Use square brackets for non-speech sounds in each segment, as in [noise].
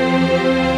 Música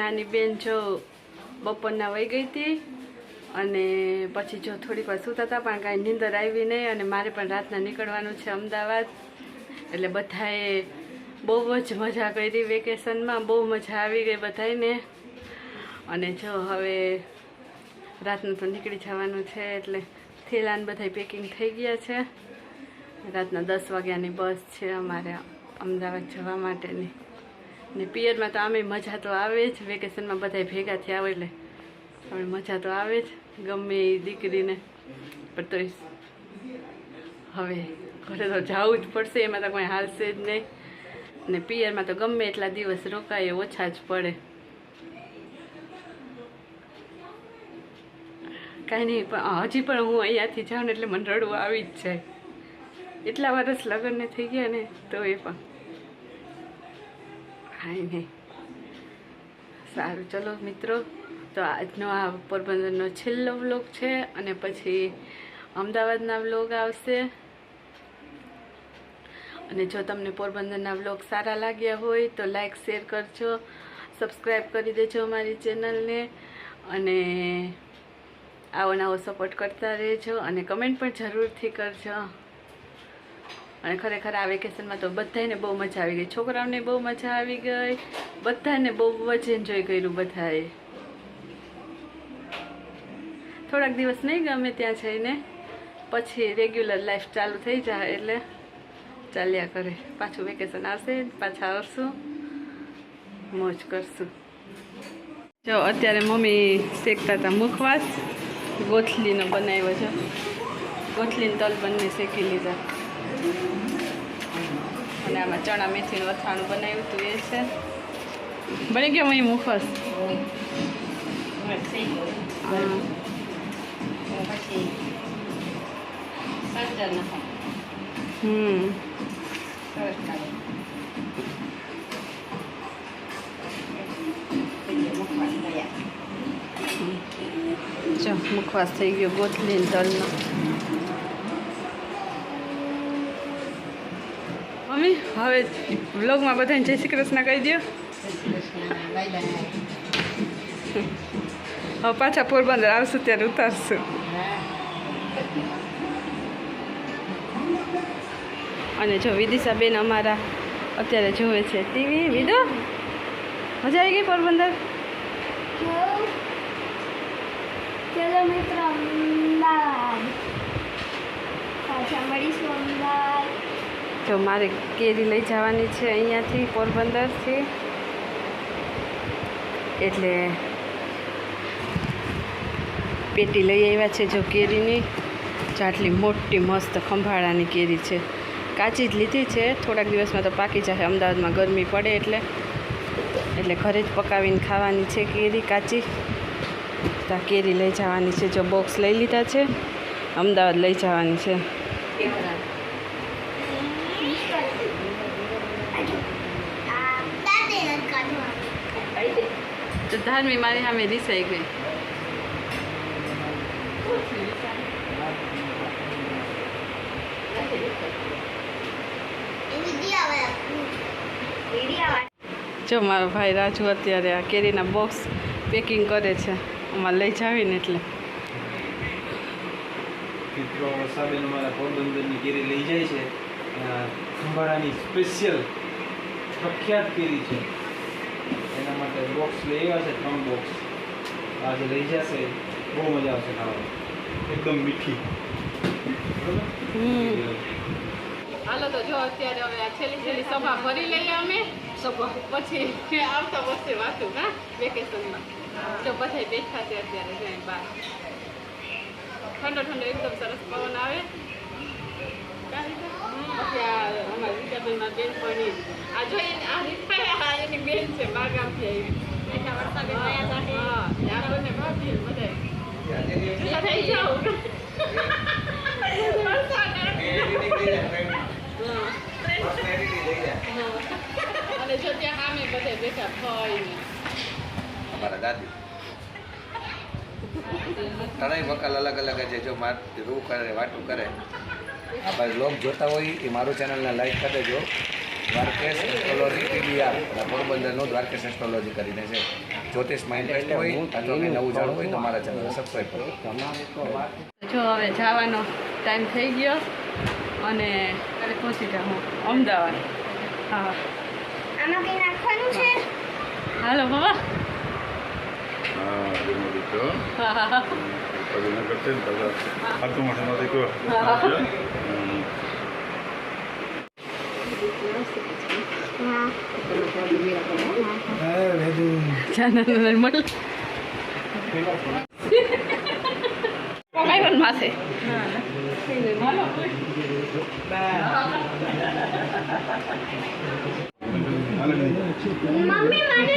નાની બેન જો બપોરના વહી ગઈ હતી અને પછી જો થોડીક વાર સૂતા હતા, પણ કાંઈ નીંદર આવી નહીં અને મારે પણ રાતના નીકળવાનું છે અમદાવાદ. એટલે બધાએ બહુ જ મજા કરી વેકેશનમાં, બહુ મજા આવી ગઈ બધાને અને જો હવે રાતનું તો નીકળી જવાનું છે, એટલે થેલાન બધા પેકિંગ થઈ ગયા છે. રાતના દસ વાગ્યાની બસ છે અમારે અમદાવાદ જવા માટેની. ને પિયરમાં તો આમે મજા તો આવે જ. વેકેશનમાં બધા ભેગા થયા હોય એટલે હવે મજા તો આવે જ. ગમે એ દીકરીને. પણ તોય હવે ઘરે તો જવું જ પડશે, એમાં તો કોઈ હાલશે જ નહીં. ને પિયરમાં તો ગમે એટલા દિવસ રોકાય ઓછા જ પડે. કાંઈ નહીં, પણ હજી પણ હું અહીંયાથી જાઉં ને એટલે મને રડવું આવી જ જાય. એટલા વર્ષ લગ્નને થઈ ગયા ને, તો એ પણ. કાંઈ નહીં. સારું, ચલો મિત્રો, તો આજનો આ પોરબંદરનો છેલ્લો વ્લોગ છે અને પછી અમદાવાદના વ્લોગ આવશે. અને જો તમને પોરબંદરના વ્લોગ સારા લાગ્યા હોય તો લાઈક, શેર કરજો સબસ્ક્રાઈબ કરી દેજો અમારી ચેનલને અને આવો નવો સપોર્ટ કરતા રહેજો અને કમેન્ટ પણ જરૂરથી કરજો. અને ખરેખર આ વેકેશનમાં તો બધાને બહુ મજા આવી ગઈ. છોકરાઓને બહુ મજા આવી ગઈ. બધાને બહુ જ એન્જોય કર્યું બધાએ. થોડાક દિવસ નહીં ગમે ત્યાં જઈને. પછી રેગ્યુલર લાઈફ ચાલુ થઈ જાય એટલે ચાલ્યા કરે. પાછું વેકેશન આવશે, પાછા આવશું. મોજ કરશું. જો, અત્યારે મમ્મી શેકતા હતા મુખવાસ. ગોથલીનો બનાવ્યો છે. ગોથલીને તલ બંને શેકી લીધા. અને આમાં ચણા મેથીનું અથાણું બનાવ્યું હતું એ છે. બની ગયો અહીં મુખવાસ? હા હમ મુખવાસ થઈ ગયો ગોથલી તલનો. મમ્મી, હવે વ્લોગમાં બધાને જય શ્રી કૃષ્ણ કહી દો હવે પાછા પોરબંદર આવશું, ત્યારે ઉતારશું. અને જો વિદિશાબેન અમારા અત્યારે જોવે છે ટીવી વિદો, મજા આવી ગઈ પોરબંદર? ચલો પાછા મળીશું અમદાવાદ. જો મારે કેરી લઈ જવાની છે અહીંયાથી, પોરબંદરથી. એટલે પેટી લઈ આવ્યા છે જો કેરીની. જાટલી મોટી, મસ્ત ખંભાળાની કેરી છે. કાચી જ લીધી છે. થોડાક દિવસમાં તો પાકી જશે. અમદાવાદમાં ગરમી પડે એટલે. એટલે ઘરે જ પકાવીને ખાવાની છે કેરી કાચી. તો કેરી લઈ જવાની છે. જો બોક્સ લઈ લીધા છે. અમદાવાદ લઈ જવાની છે આ દાંતે નથી કાઢવાનું તો ધાર્મી મારી સામે રિસાઈ ગઈ જો મારો ભાઈ રાજુ અત્યારે આ કેરીના બોક્સ પેકિંગ કરે છે. અમારે લઈ જાવીને એટલે. મિત્રો પોરબંદરની કેરી લઈ જાય છે. ખંભાળાની સ્પેશિયલ પ્રખ્યાત કેરી છે. એના બોક્સ લઈ આવ્યા છે ત્રણ બોક્સ આજે લઈ જશે બહુ મજા આવશે ખાવાની એકદમ મીઠી? હાલો તો જો અત્યારે હવે આ છેલ્લી છેલ્લી સભા ભરી લઈએ અમે પછી આવતા વર્ષે વાતું હા વેકેશનમાં જો બધા બેઠા છે અત્યારે જાય બહાર ઠંડો ઠંડો એકદમ સરસ પવન આવે અને જો ત્યાં સામે બધા બેઠા ફઈને અમારા દાદી. ત્રણેય વકલ અલગ અલગ જે જો માર રૂ કરે, વાટું કરે. આ બ્લોગ લોક જોતા હોય એ મારું ચેનલને લાઈક કરી દેજો. દ્વારકેશ એસ્ટ્રોલોજી પીડીઆર પોરબંદરનું દ્વારકેશ એસ્ટ્રોલોજી કરીને છે. જ્યોતિષમાં ઇન્ટરેસ્ટ હોય અથવા નવું જાણવું હોય તો મારા ચેનલ સબસ્ક્રાઈબ કરો. જો હવે જવાનો ટાઈમ થઈ ગયો અને કાલે પહોંચી જાઉં અમદાવાદ. હા. આમાં કંઈ નાખવાનું છે? હાલો બાબા. હા હા હા હા પગના કરશે ને બધા હાથો માથાનો દીકરો હમ. હા જાનન મળ પકાઈ માથે મમ્મી મને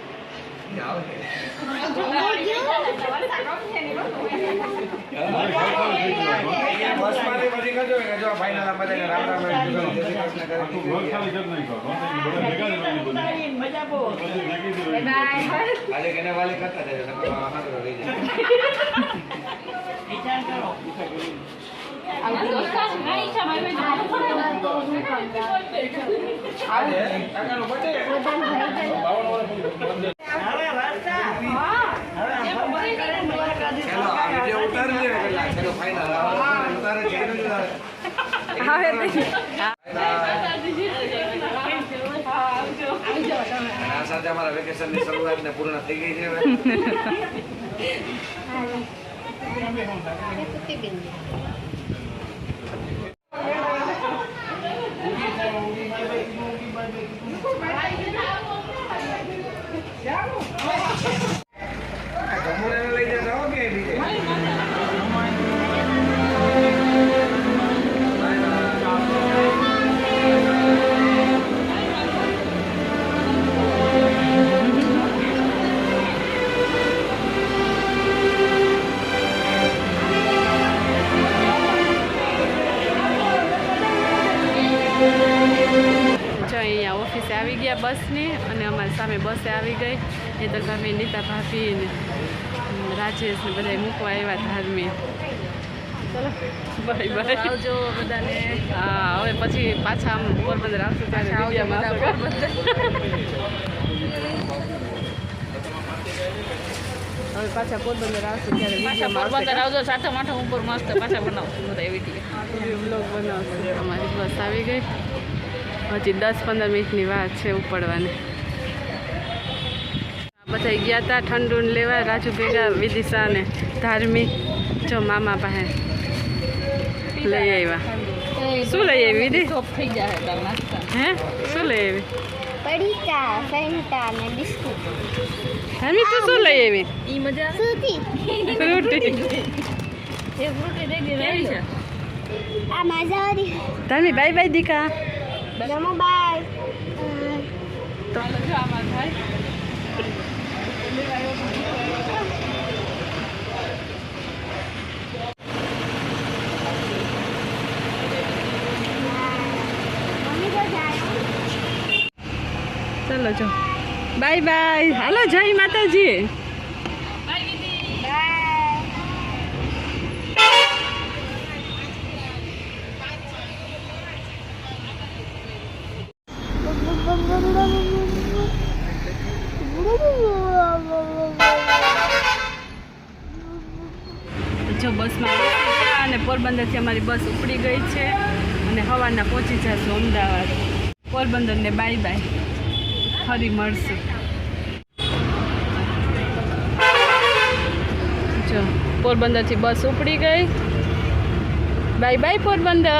[laughs] આ કૃષ્ણ કરી આખું સાથે અમારા વેકેશનની શરૂઆત ને પૂર્ણ થઈ ગઈ છે ઓફિસે આવી ગયા બસની અને અમારી સામે બસે આવી ગઈ. એ તો ભાભી નીતા ભાભી ને રાજેશ ને બધા મૂકવા આવ્યા ધાર્મી બાય બાય. આવજો બધાને. હા હવે પછી પાછા આમ પોરબંદર આવશું ત્યારે હવે પાછા પોરબંદર આવશું ત્યારે પાછા પોરબંદર આવજો સાથે માથા ઉપર મસ્ત પાછા બનાવશું બધા એવી રીતે. બ્લોગ બનાવશું. અમારી બસ આવી ગઈ. હજી દસ પંદર મિનિટની વાત છે ઉપડવાની. બધા ગયા હતા ઠંડુ લેવા રાજુ ભેગા વિદિશા ને ધાર્મિક. જો મામા પાસે લઈ આવ્યા. શું લઈ આવી વિધિ? હે? શું લઈ આવી? પડીકા ફેન્ટા ને બિસ્કુટ. ધાર્મિક તું શું લઈ આવી? ઈ મજા સુતી. ફ્રૂટી એ ફ્રૂટી દઈ દે કેવી છે આ મજાવાળી ધાર્મિક બાય બાય દીકા. નમો બાય તો જો આમાં ભાઈ મમ્મી તો જાય ચલો જો બાય બાય હાલો જય માતાજી બાય જો બસમાં બેસી ગયા અને પોરબંદરથી અમારી બસ ઉપડી ગઈ છે અને હવાના પહોંચી જશું અમદાવાદ. પોરબંદરને બાય બાય ફરી મળશું. જો, પોરબંદરથી બસ ઉપડી ગઈ. Bye bye Porbandar.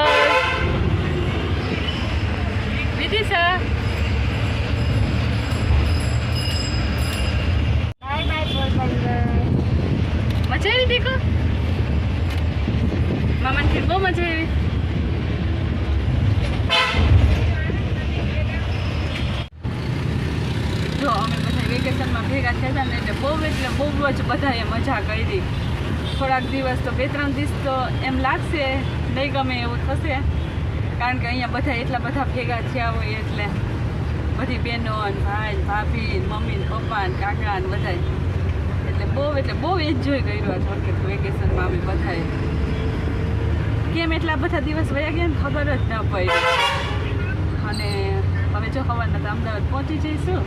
Vidisha bye bye Porbandar મજા આવી દીકો મામાને ખીર બહુ મજા આવી. જો, અમે બધા વેકેશનમાં ભેગા થયા હતા ને એટલે બહુ એટલે બહુ જ બધાએ મજા કરી થોડાક દિવસ તો બે ત્રણ દિવસ તો એમ લાગશે, નહીં ગમે એવું થશે. કારણ કે અહીંયા બધા એટલા બધા ભેગા થયા હોય એટલે બધી બહેનો ભાઈ ભાભી મમ્મી પપ્પા કાકા બધા એટલે બહુ એટલે બહુ એન્જોય કર્યું આ થોડકે વેકેશનમાં અમે બધાએ. કેમ એટલા બધા દિવસ વયા ગયા ખબર જ ન પડી. અને હવે જો ખબરના તો અમદાવાદ પહોંચી જઈશું.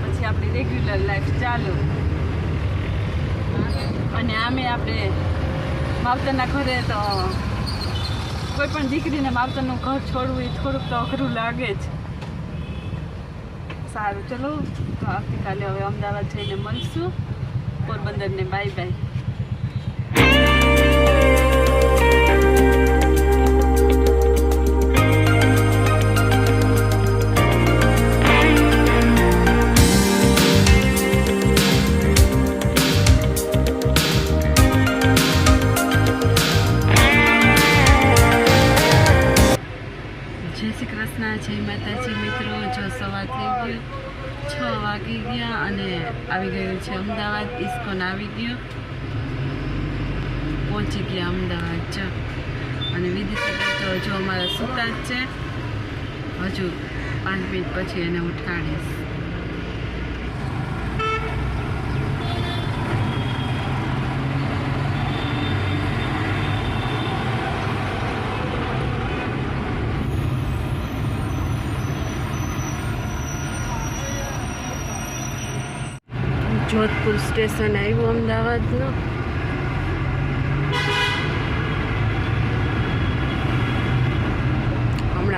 પછી આપણી રેગ્યુલર લાઈફ ચાલુ. અને આમે આપણે માવતરના ઘરે તો કોઈ પણ દીકરીને માવતરનું ઘર છોડવું એ થોડુંક તો અઘરું લાગે જ. સારું, ચલો. તો આવતીકાલે હવે અમદાવાદ જઈને મળશું. પોરબંદરને બાય બાય અમદાવાદ છે અને વિધિ તો હજુ અમારા સુતા જ છે. હજુ પાંચ મિનિટ પછી એને ઉઠાડીશ. જોધપુર સ્ટેશન આવ્યું અમદાવાદનું હમણાં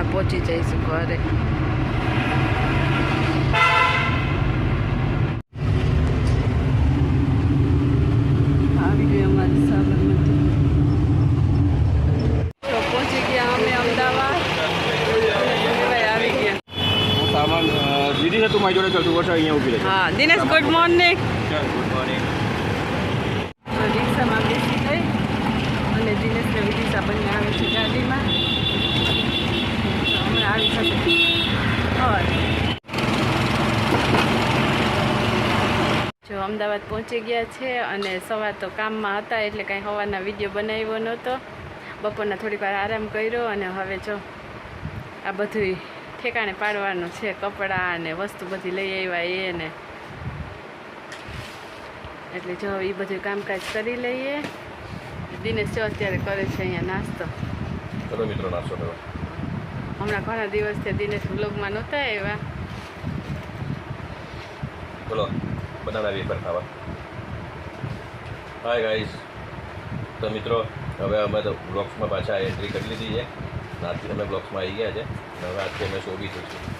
પહોંચી જઈશું ઘરે આવી ગઈ અમારી સાબરમતી તો પહોંચી ગયા અમે અમદાવાદ અને આવી ગયા સામાન દીદી છે તું મારી જોડે ચાલતું વર્ષ અહીંયા ઊભી રહે હા Dinesh good morning good morning તો રિક્ષામાં બેસી ગઈ અને દિનેશને વિદિશા બંને આવે છે ગાડીમાં તો હમણાં આવી શકે હા જો અમદાવાદ પહોંચી ગયા છે અને સવાર તો કામમાં હતા એટલે કાંઈ સવારના વીડિયો બનાવ્યો નહોતો. બપોરના થોડીક વાર આરામ કર્યો અને હવે જો આ બધું ઠેકાણે પાડવાનું છે કપડાં અને વસ્તુ બધી લઈ આવ્યા એ ને એટલે જો એ બધું કામકાજ કરી લઈએ. દિનેશ જો અત્યારે કરે છે અહીંયા નાસ્તો. ચલો મિત્રો નાસ્તો કરો. હમણાં ઘણા દિવસથી દિનેશ બ્લોગમાં નહોતા આવ્યા. બોલો. બનાના વેફર ખાવા. હાય ગાઈસ તો મિત્રો, હવે અમે તો બ્લોક્સમાં પાછા એન્ટ્રી કરી લીધી છે. નાથી અમે બ્લોક્સમાં આવી ગયા છે. અને હવે આજથી અમે શોભી થઈશું